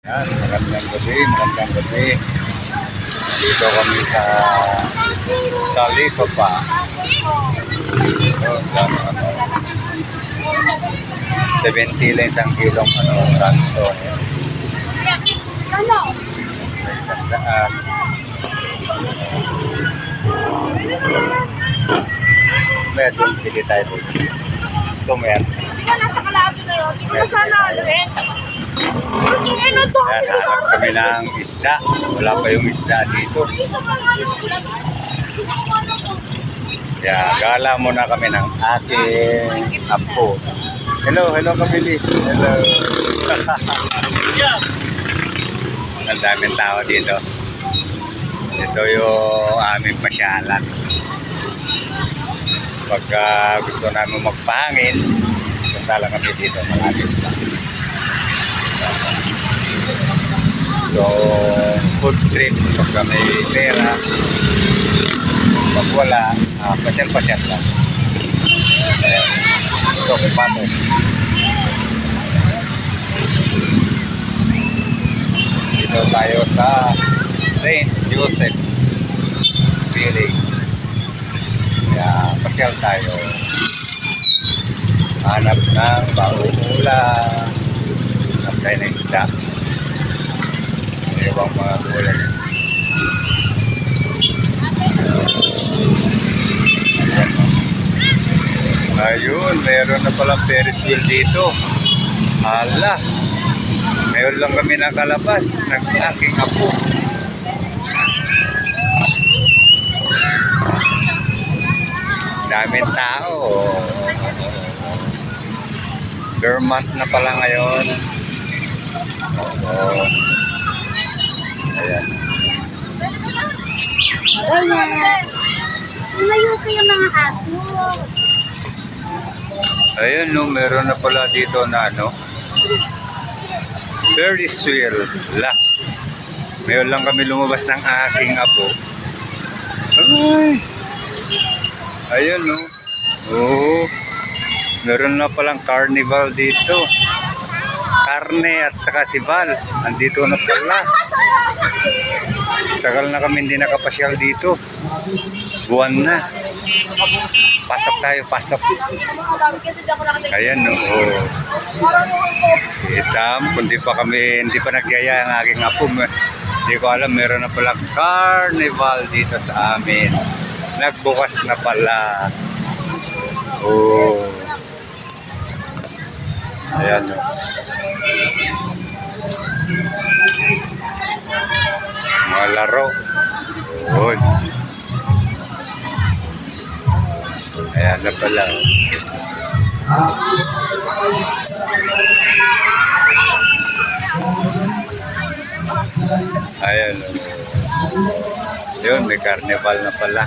Yan, magandang gabi, magandang gabi. Dito kami sa Talipapa. Dito, yan, ano, 70 lang isang kilong ano, ranso. Ano? Isang daan. Doon, pili tayo doon. Gusto mo yan? Hindi ka nasa kalahati kayo. Hindi ko na sana aluhin. Hindi ano to? Yan, hanap kami ng isda. Wala pa yung isda dito. Ano. Kaya gala muna kami ng ating apo. Hello, hello Kamili. Hello. Ang daming tao dito. Ito yung aming pasyalan. Pagka gusto namin magpahangin, punta lang kami dito. Malapit lang. So, food street, pagka may pera, pag wala, ah, pasyal-pasyal lang. Ayan. Ito, kumpato. Dito tayo sa St. Joseph Village. Kaya, pasyal tayo. Hanap ng bauula. Hanap tayo ng isda. Ibang mga gulay. Ayun, meron na palang Ferris wheel dito. Hala. Ngayon lang kami nakalabas ng aking apo. Daming tao. Vermont na pala ngayon. Oo. Ayan. Ayan. Layo kayo mga ato. Ayun, no, meron na pala dito na ano. Ferris wheel. La. Ngayon lang kami lumabas ng aking apo. Ay. Ayun, no. Oo. Meron na palang carnival dito. Karne at saka si Val. Andito na pala. Tagal na kami hindi nakapasyal dito. Buwan na. Pasok tayo, pasok. Ayan, no. Oh. Itam, kundi pa kami, hindi pa nagyaya ang aking apo. Hindi ko alam, meron na pala carnival dito sa amin. Nagbukas na pala. Oh. Ayan. Mga laro. Yun. Ayan na pala. Ayan. oh. Yun, may carnival na pala.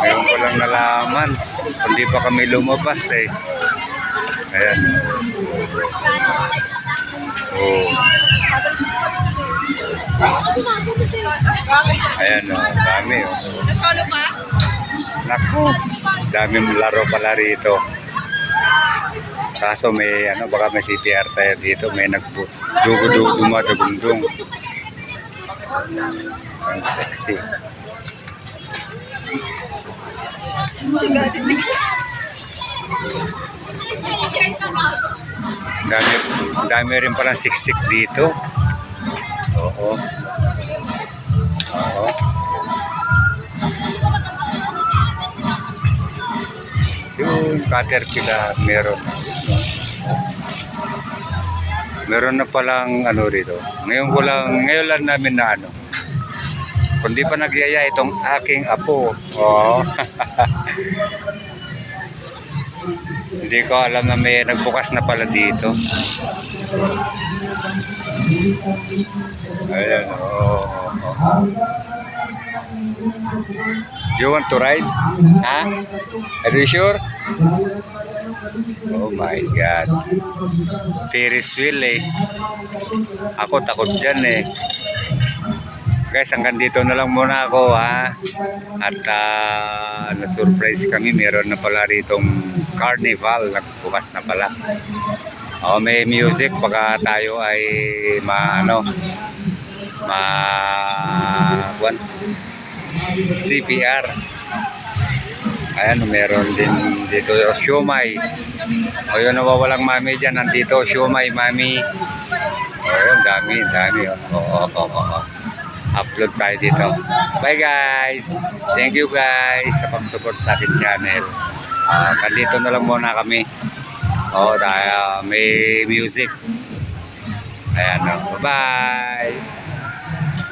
Ngayon ko lang nalaman. Hindi pa kami lumabas eh. Ayan. Oh. Ayan o, oh, dami o. Nasolo pa? Naku, daming laro pala rito. Kaso may ano, baka may CPR tayo dito, may nagdugo-dugo dumadugundong. Ang sexy. Dami, dami rin palang siksik dito. Oo. Oo. Yung caterpillar meron. Meron na palang ano rito. Ngayon ko ngayon lang namin na ano. Kundi pa nagyaya itong aking apo. Oo. Hindi ko alam na may nagbukas na pala dito. Ayan, oo. oo, oo. You want to ride? Ha? Are you sure? Oh my God. Ferris wheel eh. Ako takot dyan eh. Guys, hanggang dito na lang muna ako ha. At ah, na-surprise kami, meron na pala ritong carnival. Nagbukas na pala. Oh, may music pagka tayo ay maano ma kuwan CPR. Ayan, meron din dito yung siomay. O yun, nawawalang mami dyan. Nandito, siomay, mami. O, ang dami, ang dami. oh. Oo, oo, oo, oo. Upload tayo dito. Bye guys! Thank you guys sa pag-support sa akin channel. Ah, nandito na lang muna kami. Oo, dahil may music. Ayan, oh. bye-bye!